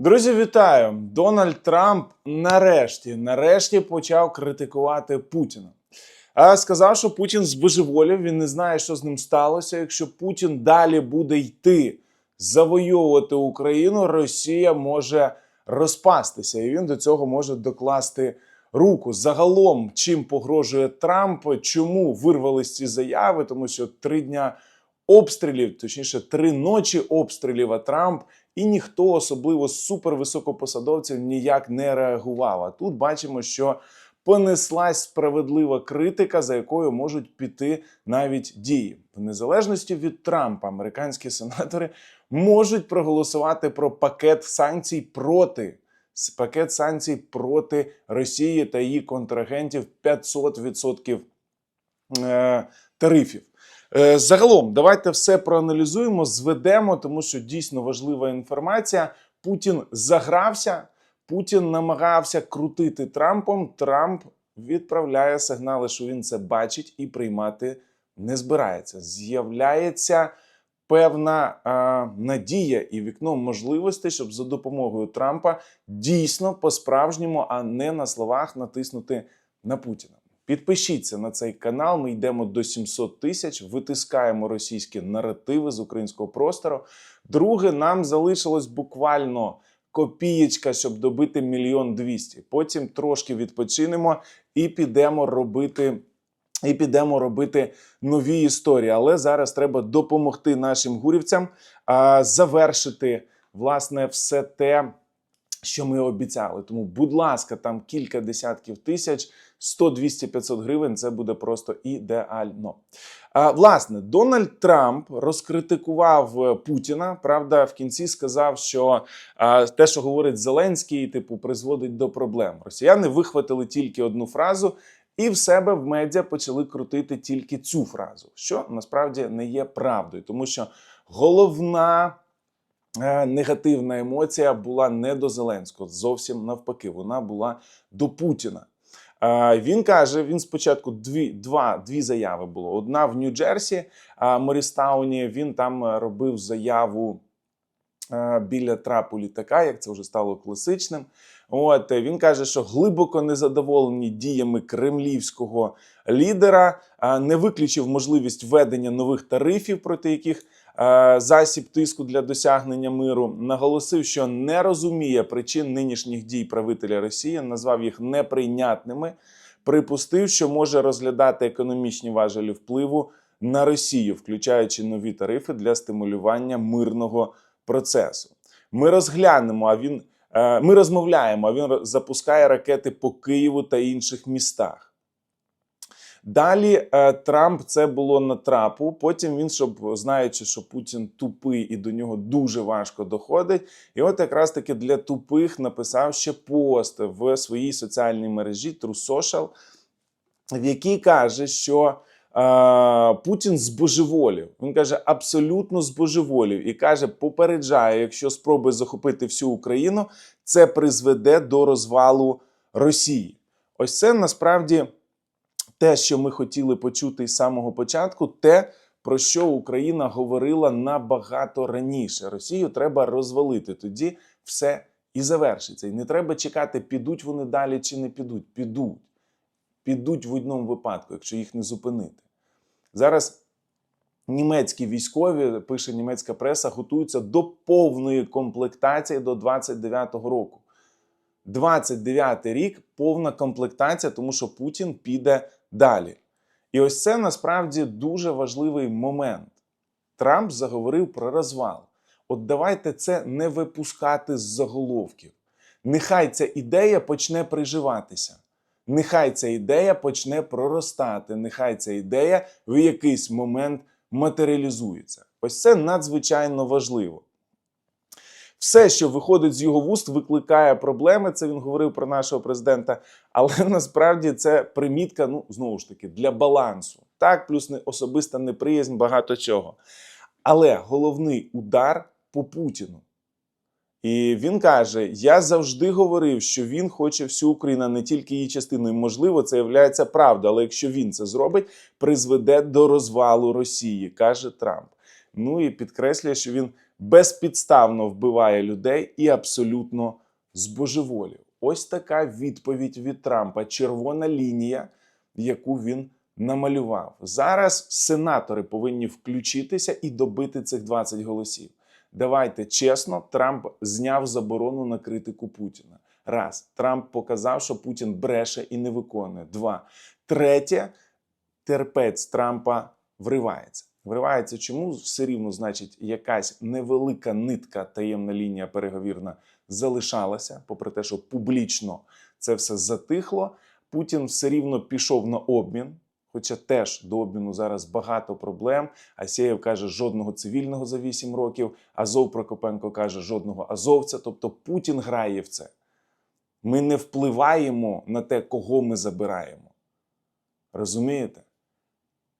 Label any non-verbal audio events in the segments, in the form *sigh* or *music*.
Друзі, вітаю! Дональд Трамп нарешті, нарешті почав критикувати Путіна. Сказав, що Путін збожеволів, він не знає, що з ним сталося. Якщо Путін далі буде йти завойовувати Україну, Росія може розпастися, і він до цього може докласти руку. Загалом, чим погрожує Трамп, чому вирвались ці заяви? Тому що три дня обстрілів, точніше, три ночі обстрілів, а Трамп і ніхто, особливо з супервисокопосадовців, ніяк не реагував. А тут бачимо, що понеслась справедлива критика, за якою можуть піти навіть дії. В незалежності від Трампа, американські сенатори можуть проголосувати про пакет санкцій проти. Пакет санкцій проти Росії та її контрагентів 500% е, тарифів. Е, Загалом, давайте все проаналізуємо, зведемо, тому що дійсно важлива інформація. Путін загрався, Путін намагався крутити Трампом. Трамп відправляє сигнали, що він це бачить і приймати не збирається. З'являється певна а, надія і вікно можливостей, щоб за допомогою Трампа дійсно по-справжньому, а не на словах натиснути на Путіна. Підпишіться на цей канал. Ми йдемо до 700 тисяч, витискаємо російські наративи з українського простору. Друге, нам залишилось буквально копієчка, щоб добити мільйон двісті. Потім трошки відпочинемо і підемо робити. І підемо робити нові історії. Але зараз треба допомогти нашим гурівцям а, завершити власне все те, що ми обіцяли. Тому, будь ласка, там кілька десятків тисяч, 100, 200, 500 гривень це буде просто ідеально. А, власне, Дональд Трамп розкритикував е, Путіна. Правда, в кінці сказав, що а, те, що говорить Зеленський, типу, призводить до проблем. Росіяни вихватили тільки одну фразу. І в себе в медіа почали крутити тільки цю фразу, що насправді не є правдою, тому що головна негативна емоція була не до Зеленського, зовсім навпаки, вона була до Путіна. Е, Він каже: він спочатку дві, два, дві заяви було. Одна в Нью-Джерсі, а, Морістауні. Він там е, робив заяву е, біля трапу літака, як це вже стало класичним. От е, він каже, що глибоко незадоволені діями кремлівського лідера, не виключив можливість введення нових тарифів, проти яких е, засіб тиску для досягнення миру. Наголосив, що не розуміє причин нинішніх дій правителя Росії, назвав їх неприйнятними. Припустив, що може розглядати економічні важелі впливу на Росію, включаючи нові тарифи для стимулювання мирного процесу. Ми розглянемо, а він е, ми розмовляємо. А він запускає ракети по Києву та інших містах. Далі е, Трамп це було на трапу. Потім він, щоб знаючи, що Путін тупий і до нього дуже важко доходить. І от якраз таки для тупих написав ще пост в своїй соціальній мережі True Social, в якій каже, що Путін збожеволів. Він каже, абсолютно збожеволів, і каже, попереджає, якщо спробує захопити всю Україну, це призведе до розвалу Росії. Ось це насправді те, що ми хотіли почути із самого початку, те, про що Україна говорила набагато раніше. Росію треба розвалити. Тоді все і завершиться. І не треба чекати, підуть вони далі чи не підуть. Підуть. Підуть в одному випадку, якщо їх не зупинити. Зараз німецькі військові, пише німецька преса, готуються до повної комплектації до 29-го року. 29 й рік повна комплектація, тому що Путін піде далі. І ось це насправді дуже важливий момент. Трамп заговорив про розвал. От давайте це не випускати з заголовків. Нехай ця ідея почне приживатися. Нехай ця ідея почне проростати. Нехай ця ідея в якийсь момент матеріалізується. Ось це надзвичайно важливо. Все, що виходить з його вуст, викликає проблеми. Це він говорив про нашого президента. Але *laughs* насправді це примітка, ну знову ж таки, для балансу. Так, плюс не особиста неприязнь, багато чого. Але головний удар по Путіну. І він каже: Я завжди говорив, що він хоче всю Україну, не тільки її частиною. Можливо, це є правда, але якщо він це зробить, призведе до розвалу Росії, каже Трамп. Ну і підкреслює, що він безпідставно вбиває людей і абсолютно збожеволів. Ось така відповідь від Трампа. Червона лінія, яку він намалював. Зараз сенатори повинні включитися і добити цих 20 голосів. Давайте чесно, Трамп зняв заборону на критику Путіна. Раз, Трамп показав, що Путін бреше і не виконує. Два. Третє, терпець Трампа вривається. Вривається чому? Все рівно, значить, якась невелика нитка, таємна лінія переговірна залишалася, попри те, що публічно це все затихло. Путін все рівно пішов на обмін. Хоча теж до обміну зараз багато проблем. Асєєв каже, жодного цивільного за 8 років. Азов Прокопенко каже, жодного азовця. Тобто Путін грає в це. Ми не впливаємо на те, кого ми забираємо. Розумієте?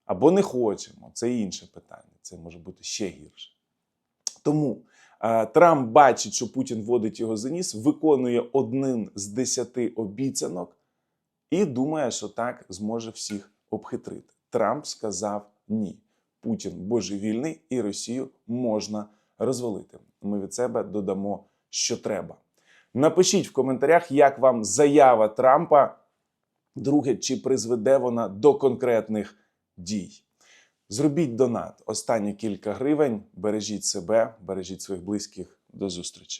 Або не хочемо. Це інше питання. Це може бути ще гірше. Тому е, Трамп бачить, що Путін водить його за ніс, виконує один з десяти обіцянок і думає, що так зможе всіх обхитрити. Трамп сказав ні. Путін божевільний і Росію можна розвалити. Ми від себе додамо, що треба. Напишіть в коментарях, як вам заява Трампа. Друге, чи призведе вона до конкретних дій. Зробіть донат. Останні кілька гривень. Бережіть себе, бережіть своїх близьких. До зустрічі.